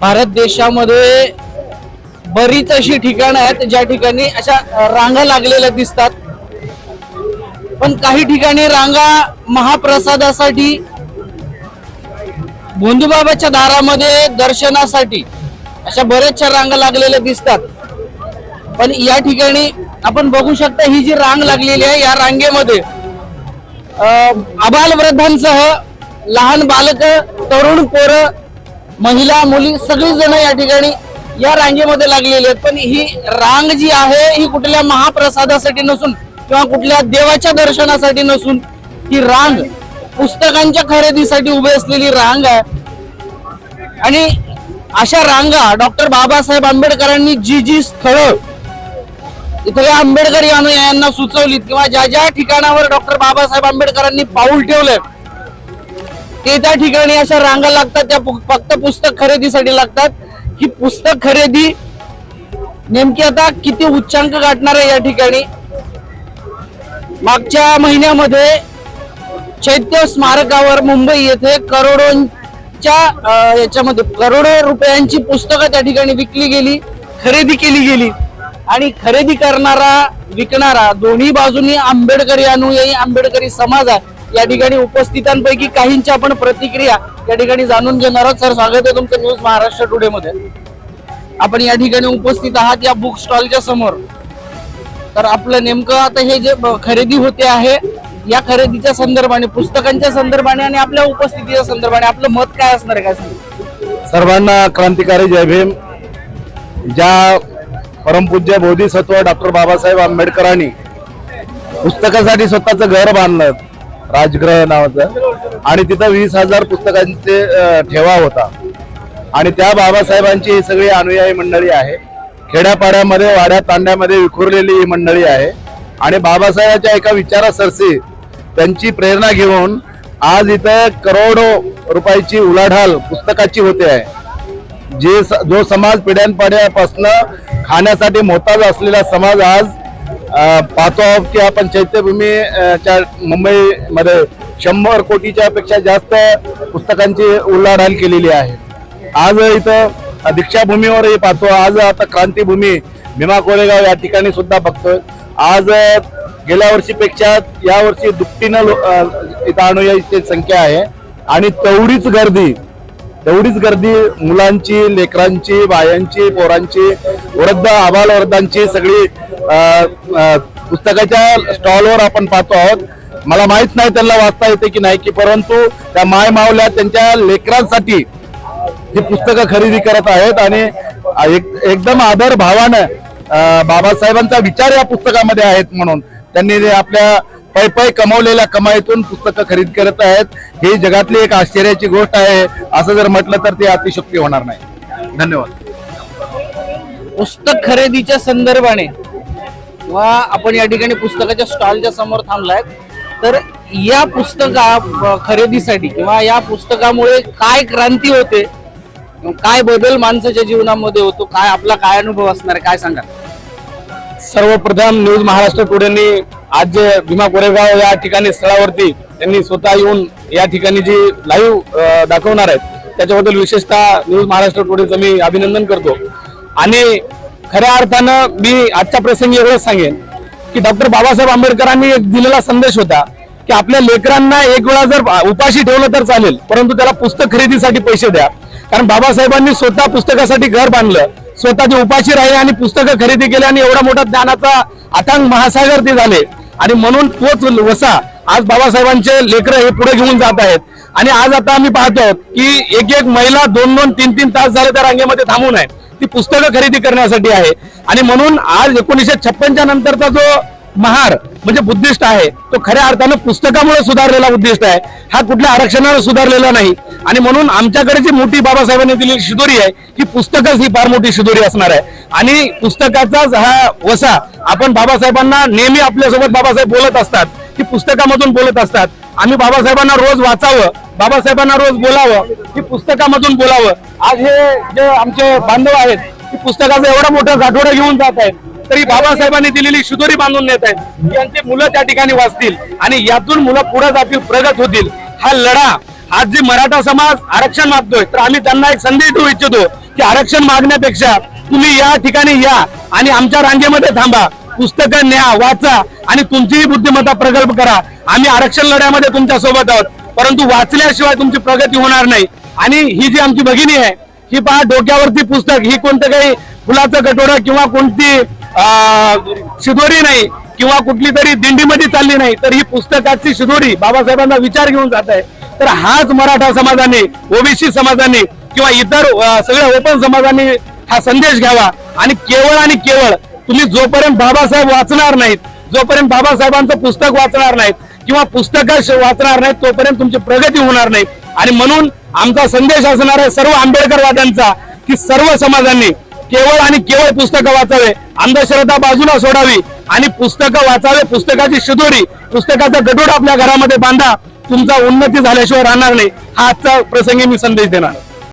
भारत देशामध्ये बरीच अशी ठिकाणं आहेत ज्या ठिकाणी अशा रांगा लागलेल्या दिसतात. पण काही ठिकाणी रांगा महाप्रसादासाठी भोंदूबाबाच्या दारामध्ये दर्शनासाठी अशा बऱ्याचशा रांगा लागलेल्या दिसतात. पण या ठिकाणी आपण बघू शकता ही जी रांग लागलेली आहे या रांगेमध्ये अबाल वृद्धांसह लहान बालक तरुण पोरं महिला मुली सगळी जण या ठिकाणी या रांगेमध्ये लागलेली आहेत. पण ही रांग जी आहे ही कुठल्या महाप्रसादासाठी नसून किंवा कुठल्या देवाच्या दर्शनासाठी नसून ही रांग पुस्तकांच्या खरेदीसाठी उभी असलेली रांग आहे. आणि अशा रांगा डॉक्टर बाबासाहेब आंबेडकरांनी जी जी स्थळं इथल्या आंबेडकर यांना सुचवलीत किंवा ज्या ज्या ठिकाणावर डॉक्टर बाबासाहेब आंबेडकरांनी पाऊल ठेवलंय ते त्या ठिकाणी अशा रांगा लागतात त्या फक्त पुस्तक खरेदीसाठी लागतात. ही पुस्तक खरेदी नेमकी आता किती उच्चांक गाठणार आहे या ठिकाणी? मागच्या महिन्यामध्ये चैत्य स्मारकावर मुंबई येथे करोडोंच्या याच्यामध्ये करोडो रुपयांची पुस्तकं त्या ठिकाणी विकली गेली खरेदी केली गेली. आणि खरेदी करणारा विकणारा दोन्ही बाजूनी आंबेडकरी अनुयायी आंबेडकरी समाज आहे. या ठिकाणी उपस्थितांपैकी काहींच्या आपण प्रतिक्रिया या ठिकाणी जाणून घेणार आहोत सर स्वागत आहे तुमचं न्यूज महाराष्ट्र टुडे मध्ये. आपण या ठिकाणी उपस्थित आहात या बुक स्टॉलच्या समोर. तर आपलं नेमकं आता हे जे खरेदी होते आहे या खरेदीच्या संदर्भाने पुस्तकांच्या संदर्भाने आणि आपल्या उपस्थितीच्या संदर्भाने आपलं मत काय असणार आहे काय सर्वांना क्रांतिकारी जय भीम. ज्या परमपूज्य बोधिसत्व डॉक्टर बाबासाहेब आंबेडकरांनी पुस्तकासाठी स्वतःचं घर बांधलं राजग्रह नावाचं. आणि तिथं वीस हजार पुस्तकांचे ठेवा होता. आणि त्या बाबासाहेबांची ही सगळी अनुयायी मंडळी आहे. खेड्यापाड्यामध्ये वाड्या तांड्यामध्ये विखुरलेली ही मंडळी आहे. आणि बाबासाहेबांच्या एका विचारासरशी त्यांची प्रेरणा घेऊन आज इथं करोडो रुपयाची उलाढाल पुस्तकाची होते आहे. जे स- जो समाज पिढ्यानपिढ्यापासून खाण्यासाठी मोताज असलेला समाज आज पाहतो आहोत की आपण चैत्यभूमी च्या मुंबईमध्ये शंभर कोटीच्या पेक्षा जास्त पुस्तकांची उलाढाल केलेली आहे. आज इथं दीक्षाभूमीवरही पाहतो. आज आता क्रांतीभूमी भीमा कोरेगाव या ठिकाणी सुद्धा बघतोय. आज गेल्या वर्षीपेक्षा यावर्षी दुपटीनं लो- इथं अनुयायीची संख्या आहे. आणि तेवढीच गर्दी तेवढीच गर्दी मुलांची लेकरांची बायांची पोरांची वृद्ध आबालवृद्धांची सगळी पुस्तकाच्या स्टॉलवर आपण पाहतो आहोत. मला माहीत नाही त्यांना वाचता येते की नाही की परंतु त्या माय मावल्या त्यांच्या लेकरांसाठी ही पुस्तकं खरेदी करत आहेत आणि एक- एकदम आदर भावानं बाबासाहेबांचा विचार या पुस्तकामध्ये आहेत म्हणून. त्यांनी जे आपल्या पै पै कमवलेल्या कमाईतून पुस्तकं खरेदी करत आहेत ही जगातली एक आश्चर्याची गोष्ट आहे असं जर म्हटलं तर ते अतिशक्ती होणार नाही. धन्यवाद. पुस्तक खरेदीच्या संदर्भाने किंवा आपण या ठिकाणी पुस्तकाच्या स्टॉलच्या समोर थांबलाय. तर या पुस्तका खरेदीसाठी किंवा या पुस्तकामुळे काय क्रांती होते काय बदल माणसाच्या जीवनामध्ये होतो काय आपला काय अनुभव असणार काय सांगा सर्वप्रथम न्यूज महाराष्ट्र टुडेनी आज जे भीमा कोरेगाव या ठिकाणी स्थळावरती त्यांनी स्वतः येऊन या ठिकाणी जी लाईव्ह दाखवणार आहेत त्याच्याबद्दल विशेषतः न्यूज महाराष्ट्र टुडेचं मी अभिनंदन करतो. आणि खऱ्या अर्थानं मी आजच्या प्रसंगी एवढंच सांगेन की डॉक्टर बाबासाहेब आंबेडकरांनी एक दिलेला संदेश होता की आपल्या लेकरांना एक वेळा जर उपाशी ठेवलं तर चालेल परंतु त्याला पुस्तक खरेदीसाठी पैसे द्या. कारण बाबासाहेबांनी स्वतः पुस्तकासाठी घर बांधलं स्वतः ते उपाशी राहिले आणि पुस्तकं खरेदी केली आणि एवढा मोठा ज्ञानाचा अथांग महासागर ते झाले. आणि म्हणून तोच वसा आज बाबासाहेबांचे लेकरं हे पुढे घेऊन जात आहेत. आणि आज आता आम्ही पाहतो की एक एक महिला दोन दोन तीन तीन तास झाले त्या रांगेमध्ये थांबून आहे. ती पुस्तकं खरेदी करण्यासाठी आहे. आणि म्हणून आज एकोणीसशे छप्पनच्या नंतरचा जो महार म्हणजे बुद्धिस्ट आहे तो खऱ्या अर्थानं पुस्तकामुळे सुधारलेला उद्दिष्ट आहे. हा कुठल्या आरक्षणाने सुधारलेला नाही. आणि म्हणून आमच्याकडे जी मोठी बाबासाहेबांनी दिलेली शिदोरी आहे ही पुस्तकच ही फार मोठी शिदोरी असणार आहे. आणि पुस्तकाचाच हा वसा आपण बाबासाहेबांना नेहमी आपल्यासोबत बाबासाहेब बोलत असतात की पुस्तकामधून बोलत असतात. आम्ही बाबासाहेबांना रोज वाचावं बाबासाहेबांना रोज बोलावं की पुस्तकामधून बोलावं. आज हे जे आमचे बांधव आहेत की पुस्तकाचा एवढा मोठा साठवडा घेऊन जात आहेत तरी बाबासाहेबांनी दिलेली शिदोरी बांधून नेत आहेत. यांचे मुलं त्या ठिकाणी वाचतील आणि यातून मुलं पुढे जातील प्रगत होतील. हा लढा आज जे मराठा समाज आरक्षण मागतोय तर आम्ही त्यांना एक संदेश देऊ इच्छितो की आरक्षण मागण्यापेक्षा तुम्ही या ठिकाणी या आणि आमच्या रांगेमध्ये थांबा. पुस्तकं न्या वाचा आणि तुमचीही बुद्धिमत्ता प्रगल्भ करा. आम्ही आरक्षण लढ्यामध्ये तुमच्यासोबत आहोत. परंतु वाचल्याशिवाय तुमची प्रगती होणार नाही. आणि ही जी आमची भगिनी आहे ही पहा डोक्यावरती पुस्तक ही कोणतं काही फुलाचं कटोरं किंवा कोणती शिदोरी नाही किंवा कुठली तरी दिंडीमध्ये चालली नाही तर ही पुस्तकाची शिदोरी बाबासाहेबांना विचार घेऊन जात आहे. तर हाच मराठा समाजाने ओबीसी समाजाने किंवा इतर सगळ्या ओपन समाजाने हा संदेश घ्यावा. आणि केवळ आणि केवळ तुम्ही जोपर्यंत बाबासाहेब वाचणार नाहीत जोपर्यंत बाबासाहेबांचं पुस्तक वाचणार नाहीत किंवा पुस्तकं वाचणार नाहीत तोपर्यंत तुमची प्रगती होणार नाही. आणि म्हणून आमचा संदेश असणार आहे सर्व आंबेडकरवाद्यांचा की सर्व समाजांनी केवळ आणि केवळ पुस्तकं वाचावे अंधश्रद्धा बाजूला सोडावी आणि पुस्तकं वाचावे पुस्तकाची शिदोरी पुस्तकाचा गडूड आपल्या घरामध्ये बांधा तुमचा उन्नती झाल्याशिवाय राहणार नाही. हा आजचा प्रसंगी मी संदेश देणार.